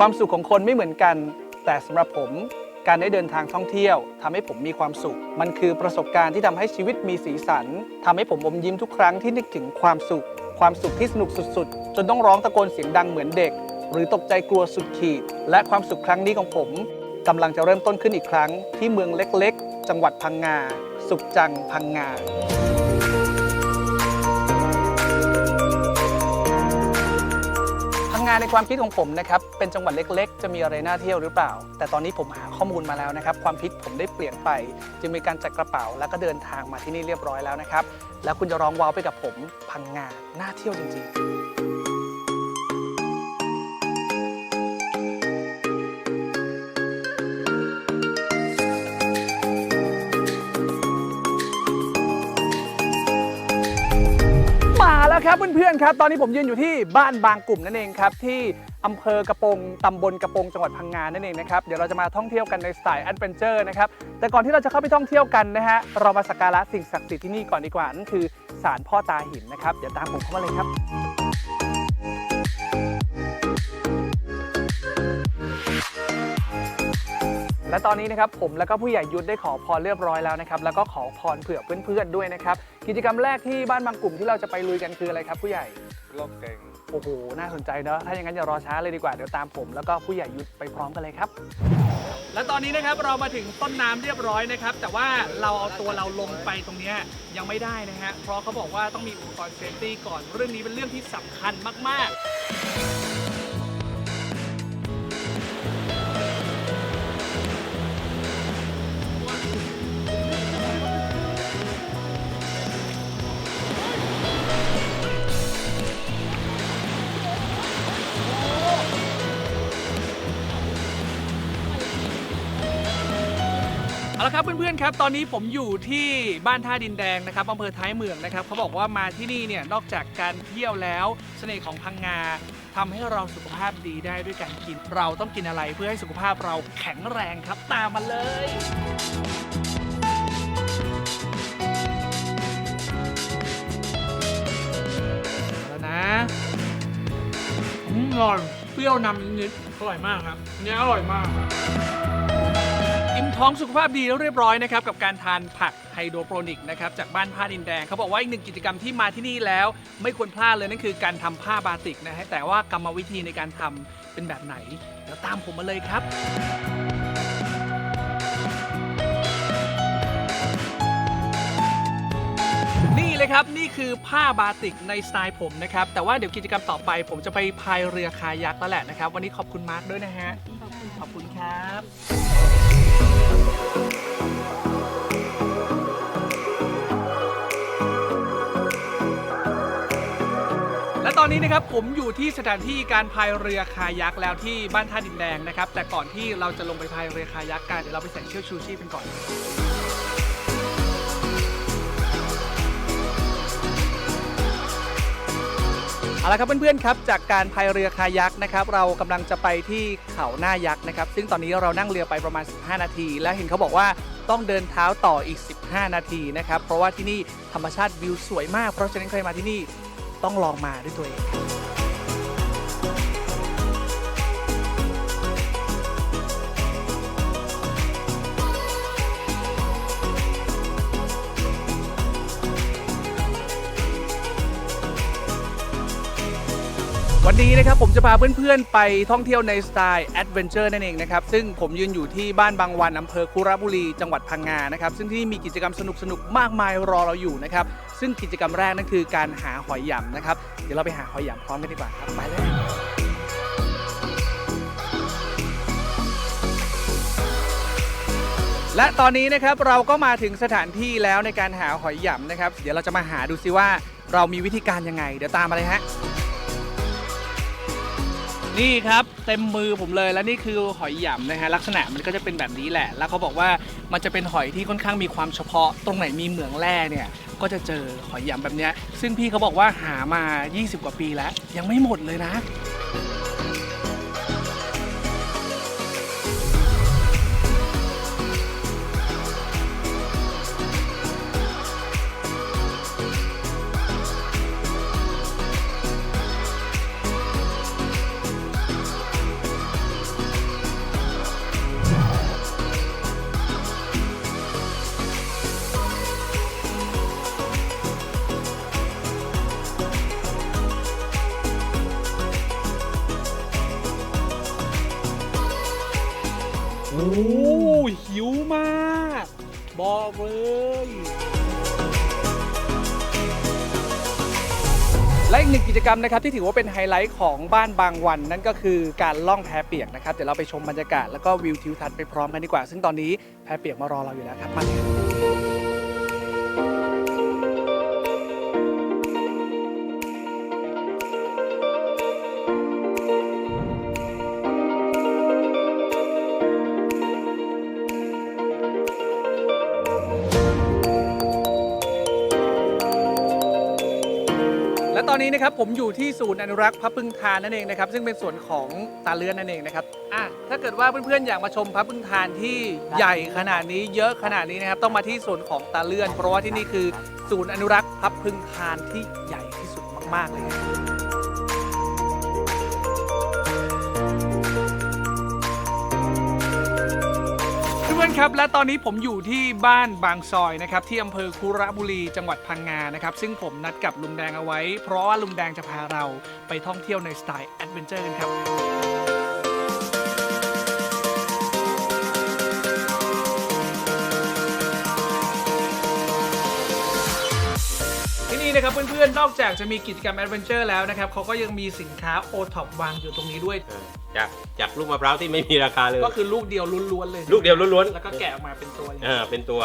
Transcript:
ความสุขของคนไม่เหมือนกัน แต่สำหรับผมการได้เดินทางท่องเที่ยวทำให้ผมมีความสุข มันคือประสบการณ์ที่ทำให้ชีวิตมีสีสันทำให้ผมอมยิ้มทุกครั้งที่นึกถึงความสุข ความสุขที่สนุกสุดๆ จนต้องร้องตะโกนเสียงดังเหมือนเด็ก หรือตกใจกลัวสุดขีด และความสุขครั้งนี้ของผมกำลังจะเริ่มต้นขึ้นอีกครั้ง ที่เมืองเล็กๆ จังหวัดพังงา สุขจังพังงาพังงา ในความคิดของผมนะครับเป็นจังหวัดเล็ก ๆ จะมีอะไรน่าเที่ยวหรือเปล่า แต่ตอนนี้ผมหาข้อมูลมาแล้วนะครับ ความคิดผมได้เปลี่ยนไป จึงมีการจัดกระเป๋า แล้วก็เดินทางมาที่นี่เรียบร้อยแล้วนะครับ แล้วคุณจะร้องว้าวไปกับผมพังงาน่าเที่ยวจริง ๆ ครับเพื่อนๆครับ ตอนนี้ผมยืนอยู่ที่บ้านบางกลุ่มนั่นเองครับที่อำเภอกระโปงตำบลกระโปงจังหวัดพังงานนั่นเองนะครับเดี๋ยวเราจะมาท่องเที่ยวกันในสไตล์แอดเวนเจอร์นะครับแต่ก่อนที่เราจะเข้าไปท่องเที่ยวกันนะฮะเรามาสักการะสิ่งศักดิ์สิทธิ์ที่นี่ก่อนดีกว่านั่นคือศาลพ่อตาหินนะครับเดี๋ยวตามผมเข้ามาเลยครับ และตอนนี้นะครับผมแล้วก็ผู้ใหญ่ยุทธได้ขอพรเรียบร้อยแล้วนะครับแล้วก็ขอพรเผื่อเพื่อนๆด้วยนะครับกิจกรรมแรกที่บ้านบางกลุ่มที่เราจะไปลุยกันคืออะไรครับผู้ใหญ่โลกเก่งโอ้โหน่าสนใจเนอะถ้าอย่างนั้นอย่ารอช้าเลยดีกว่าเดี๋ยวตามผม แล้วก็ผู้ใหญ่ยุทธไปพร้อมกันเลยครับ และตอนนี้นะครับเรามาถึงต้นน้ำเรียบร้อยนะครับ แต่ว่าเราเอาตัวเราลงไปตรงเนี้ยยังไม่ได้นะฮะเพราะเขาบอกว่าต้องมีอุปกรณ์เซฟตี้ก่อนเรื่องนี้เป็นเรื่องที่สำคัญมากๆ ละครับเพื่อนๆครับ ตอนนี้ผมอยู่ที่บ้านท่าดินแดงนะครับอำเภอท้ายเมืองนะครับเขาบอกว่ามาที่นี่เนี่ยนอกจากการเที่ยวแล้วเสน่ห์ของพังงาทำให้เราสุขภาพดีได้ด้วยการกิน เราต้องกินอะไรเพื่อให้สุขภาพเราแข็งแรงครับตามมาเลยแล้วนะอืมอร่อยเปรี้ยวนำนิดๆอร่อยมากครับเนี้ยอร่อยมาก ท้องสุขภาพดีแล้วเรียบร้อยนะครับกับการทานผักไฮโดรโปรนิกนะครับจากบ้านผ้าดินแดงเขาบอกว่าอีกหนึ่งกิจกรรมที่มาที่นี่แล้ว ไม่ควรพลาดเลยนั่นคือการทำผ้าบาติกนะฮะแต่ว่ากรรมวิธีในการทำเป็นแบบไหนเดี๋ยวตามผมมาเลยครับนี่เลยครับนี่คือผ้าบาติกในสไตล์ผมนะครับแต่ว่าเดี๋ยวกิจกรรมต่อไป ผมจะไปพายเรือคายักแล้วแหละนะครับ วันนี้ขอบคุณมาร์คด้วยนะฮะขอบคุณครับ อนนี้นะครับผมอยู่ที่สถานที่การพายเรือคายักแล้วที่บ้านท่าดินแดงนะครับ แต่ก่อนที่เราจะลงไปพายเรือคายักกันเดี๋ยวเราไปใส่เชือกชูชีพกันก่อน เอาละครับเพื่อนๆครับจากการพายเรือคายักนะครับ เรากำลังจะไปที่เขาหน้ายักษ์นะครับ ซึ่งตอนนี้เรานั่งเรือไปประมาณ 15 นาที และเห็นเขาบอกว่าต้องเดินเท้าต่ออีก 15 นาทีนะครับ เพราะว่าที่นี่ธรรมชาติวิวสวยมาก เพราะฉะนั้นใครมาที่นี่ ต้องลองมาด้วยตัวเอง วันนี้นะครับผมจะพาเพื่อนๆ ไปท่องเที่ยวในสไตล์แอดเวนเจอร์นั่นเองนะครับ ซึ่งผมยืนอยู่ที่บ้านบางวันอำเภอคุระบุรีจังหวัดพังงานะครับ ซึ่งที่นี่มีกิจกรรมสนุกๆ มากมายรอเราอยู่นะครับ ซึ่งกิจกรรมแรกนั่นคือการหาหอยหยำนะครับ เดี๋ยวเราไปหาหอยหยำพร้อมกันดีกว่าครับไปเลยและตอนนี้นะครับเราก็มาถึงสถานที่แล้วในการหาหอยหยำนะครับ เดี๋ยวเราจะมาหาดูซิว่าเรามีวิธีการยังไง เดี๋ยวตามมาเลยฮะ นี่ครับเต็มมือผมเลยแล้วนี่คือหอยหยำนะฮะลักษณะมันก็จะเป็นแบบนี้แหละ แล้วเขาบอกว่ามันจะเป็นหอยที่ค่อนข้างมีความเฉพาะ ตรงไหนมีเหมืองแร่เนี่ยก็จะเจอหอยหยำแบบเนี้ยซึ่งพี่เขาบอกว่าหามา 20 กว่าปีแล้ว ยังไม่หมดเลยนะ บอกเลย และอีกหนึ่งกิจกรรมนะครับที่ถือว่าเป็นไฮไลท์ของบ้านบางวัน นั่นก็คือการล่องแพเปียกนะครับเดี๋ยวเราไปชมบรรยากาศแล้วก็วิวทิวทัศน์ไปพร้อมกันดีกว่า ซึ่งตอนนี้แพเปียกมารอเราอยู่แล้วครับมาเลย อนนี้นะครับผมอยู่ที่ศูนย์อนุรักษ์พระพึ่งทานนั่นเองนะครับซึ่งเป็นส่วนของตาเลือนนั่นเองนะครับอะถ้าเกิดว่าเพื่อนๆอยากมาชมพระพึ่งทานที่ใหญ่ขนาดนี้เยอะขนาดนี้นะครับต้องมาที่ศูนย์ของตาเลือน เพราะว่าที่นี่คือศูนย์อนุรักษ์พระพึ่งทานที่ใหญ่ที่สุดมากๆเลย นครับ และตอนนี้ผมอยู่ที่บ้านบางซอยนะครับ ที่อำเภอคุระบุรีจังหวัดพังงานะครับ ซึ่งผมนัดกับลุงแดงเอาไว้ เพราะว่าลุงแดงจะพาเราไปท่องเที่ยวในสไตล์แอดเวนเจอร์กันครับ นะครับเพื่อนๆ นอกจากจะมีกิจกรรมแอดเวนเจอร์แล้วนะครับเขาก็ยังมีสินค้าโอท็อปวางอยู่ตรงนี้ด้วยจากจากลูกมะพร้าวที่ไม่มีราคาเลย ก็คือลูกเดียวล้วนๆเลยลูกเดียวล้วนๆ แล้วก็แกะออกมาเป็นตัวอ่าเป็นตัว